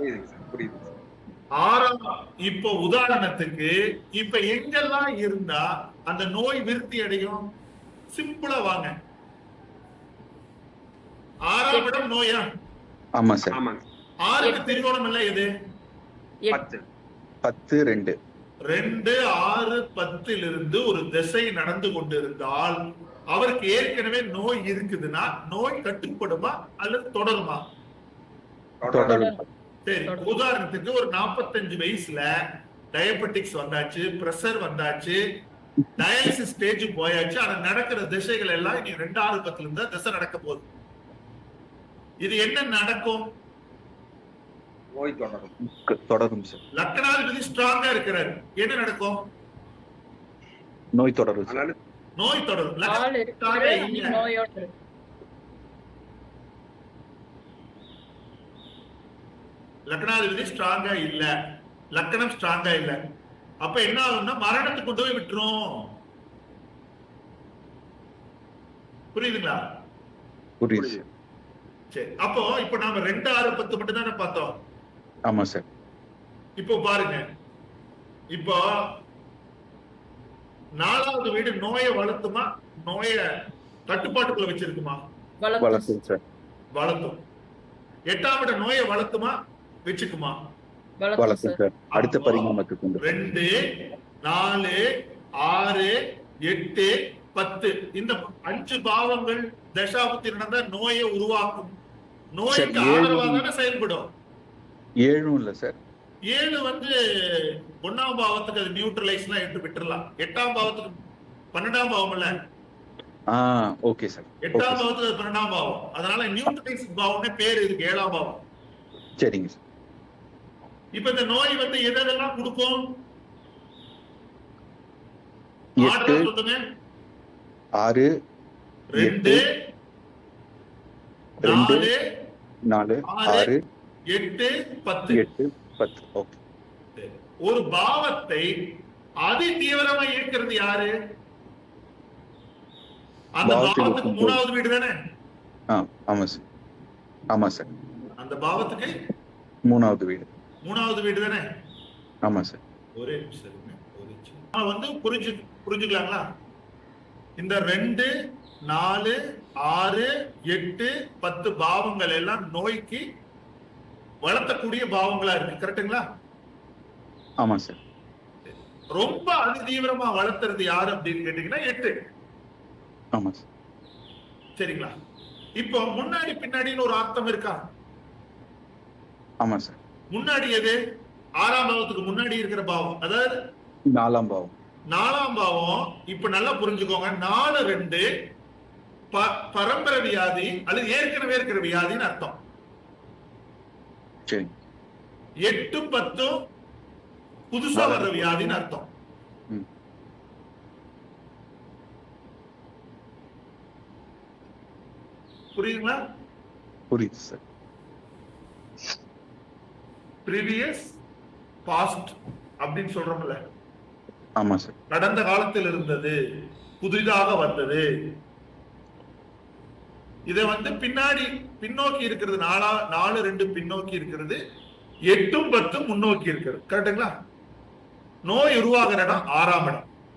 புரியுது ஆறாம் இப்போ உதாரணத்துக்கு இப்ப எங்கெல்லாம் இருந்தா அந்த நோய் விருத்தி அடையும்? சிம்பிளா வாங்க. ஆறாம் இடம் நோயா? ஆமா சார். ஆறுக்கு திரிகோணம் இல்ல எது பத்து. பத்து ரெண்டு. ரெண்டு ஆறு பத்திலிருந்து ஒரு திசை நடந்து கொண்டிருந்தால் அவருக்கு ஏற்கனவே நோய் இருக்குதுன்னா நோய் கட்டுப்படுமா அல்லது தொடருமா? தொடரும் சரி உதாரணத்துக்கு ஒரு 45 வயசுல டயபெட்டிக்ஸ் வந்தாச்சு பிரஷர் வந்தாச்சு டயாலிசிஸ் ஸ்டேஜ் போயாச்சு ஆனா நடக்கிற திசைகள் எல்லாம் இனி ரெண்டு ஆறு பத்துல இருந்தா திசை நடக்க போகுது. இது என்ன நடக்கும்? நோய் தொடரும். தொடரும் சார் லக்னாதிபதி ஸ்ட்ராங்கா இருக்கிறாரு. என்ன நடக்கும்? நோய் தொடரும் நோய் தொடரும். லக்னாதிபதி ஸ்ட்ராங்கா இல்ல. லக்கணம் ஸ்ட்ராங்கா இல்ல. அப்ப என்ன ஆகும்னா மரணத்துக்கு கொண்டு போய் விட்டுரும். புரியுதுங்களா? புரியுது. சார். அப்போ இப்ப நாம ரெண்டு ஆறு பத்து மட்டும் தானே பார்த்தோம்? ஆமா சார் இப்போ பாருங்க. இப்போ நாலாவது வீடு நோயை வளர்த்துமா? நோய கட்டுப்பாட்டுக்குள்ள வச்சிருக்குமா? வளர்த்து. வளர்த்தும். எட்டாம் இடம் நோயை வளர்த்துமா? வச்சுக்குமா அடுத்த பரிணாமத்துக்கு கொண்டு ரெண்டு நாலு ஆறு எட்டு பத்து. இந்த அஞ்சு பாவங்கள் தசாபத்தி நடந்தா நோயை உருவாக்கும். நோய்க்கு சரி, ஏழு- ஆதரவா தானே செயல்படும். ஏழும் இல்ல சார். ஏழு வந்து ஒன்னாம் பாவத்துக்கு அது நியூட்ரலைஸ் எல்லாம் எடுத்து விட்டுறலாம். எட்டாம் பாவத்துக்கு பன்னெண்டாம் பாவம் இல்ல? ஆ ஓகே சார். எட்டாம் பாவத்துக்கு பன்னெண்டாம் பாவம். அதனால நியூட்ரலைஸ் பாவம்னே பேர் இருக்கு ஏழாம் பாவம். சரிங்க சார். இப்ப இந்த நோய் வந்து எதெல்லாம் கொடுக்கும்? ஆறு ரெண்டு ரெண்டு நாலு ஆறு, எட்டு பத்து. எட்டு பத்து. ஓகே. ஒரு பாவத்தை அதி தீவிரமா இயக்கிறது யாரு? அந்த பாவத்துக்கு மூணாவது வீடு தானே? ஆமா சார் ஆமா சார் அந்த பாவத்துக்கு? மூணாவது வீடு. மூணாவது வீடு தானே? ஆமா சார். ஒரே நிமிஷம் இருங்க, ஒரு நிமிஷம். நாம வந்து புரிஞ்சு புரிஞ்சுக்கலாங்களா? இந்த ரெண்டு நாலு ஆறு எட்டு பத்து பாவங்கள் எல்லாம் நோய்க்கு வளர்த்தக்கூடிய பாவங்களா இருக்கு. கரெக்ட்டுங்களா ஆமா சார். ரொம்ப அதிதீவிரமா வளர்த்துறது யாரு அப்படின்னு கேட்டீங்கன்னா எட்டு. ஆமா சார். சரிங்களா? இப்போ முன்னாடி பின்னாடின்னு ஒரு அர்த்தம் இருக்கா? ஆமா சார். முன்னாடி எது? ஆறாம் பாவத்துக்கு முன்னாடி இருக்கிற பாவம். அதாவது நாலாம் பாவம். நாலாம் பாவம் இப்ப நல்லா புரிஞ்சுக்கோங்க. நாலு ரெண்டு பரம்பரை வியாதி அல்லது ஏற்கனவே இருக்கிற வியாதின்னு அர்த்தம். எட்டு பத்தும் புதுசா வர்ற வியாதின்னு அர்த்தம். புரியுதுங்களா? புரியுது சார். ப்ரீவியஸ் பாஸ்ட் அப்படின்னு சொல்றோம்ல. ஆமா சார் நடந்த காலத்தில் இருந்தது புதிதாக வந்தது. இதை வந்து பின்னாடி பின்னோக்கி இருக்கிறது நாலா நாலு ரெண்டு பின்னோக்கி இருக்கிறது எட்டும் பத்தும் முன்னோக்கி இருக்கிறது. கரெக்டுங்களா நோய் உருவாகிற இடம் ஆறாம் இடம்.